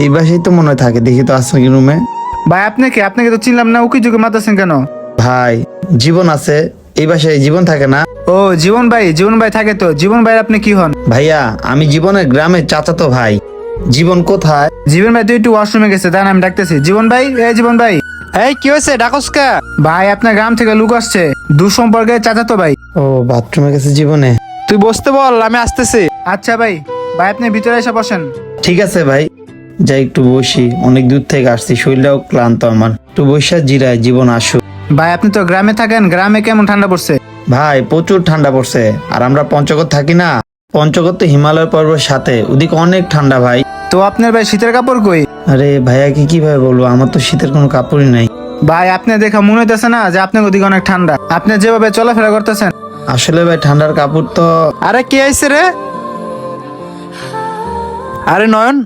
এই বাসায় তো মনে হয় থাকে দেখি তো আছে কি রুমে। ভাই আপনি কি? আপনাকে তো চিনলাম না উকি যুগে মাতাছেন কেন? ভাই জীবন আছে এই বাসায় জীবন থাকে না। ও জীবন ভাই জীবন ভাই থাকে তো। জীবন ভাই আপনি কি হন? ভাইয়া আমি জীবনের গ্রামের চাচাতো ভাই। জীবন কোথায়? জীবন ভাই তুই একটু ওয়াশরুমে গেছে তাই আমি ডাকতেছি। জীবন ভাই এই জীবন ভাই। এই কি হয়েছে? ডাকস কা? ভাই আপনার গ্রাম থেকে লোক আসছে দূর সম্পর্কে চাচা তো ভাই। ও বাথরুমে গেছে জীবনে। তুই বসতে বল আমি আসতেছি। আচ্ছা ভাই ভাই আপনি ভিতরে এসে বসেন। ঠিক আছে ভাই। যাই একটু বসি অনেক দূর থেকে আসছি শরীরটাও ক্লান্ত আমার। একটু বসে জিরায় জীবন আসুক। ভাই আপনি তো গ্রামে থাকেন গ্রামে কেমন ঠান্ডা পড়ছে? ভাই প্রচুর ঠান্ডা পড়ছে আর আমরা পঞ্চগড় থাকি না। পঞ্চগড় তো হিমালয় পর্বতের সাথে ওদিকে অনেক ঠান্ডা ভাই। তো আপনার ভাই শীতের কাপড় কই? আরে ভাইয়াকে কীভাবে বলব আমার তো শীতের কোনো কাপড়ই নাই। ভাই আপনি দেখা মনে হইতেছে না যে আপনার ওদিকে অনেক ঠান্ডা। আপনি যেভাবে চলাফেরা করতেছেন। আসলে ভাই ঠান্ডার কাপড় তো আরে কি হয়েছে রে? আরে নয়ন?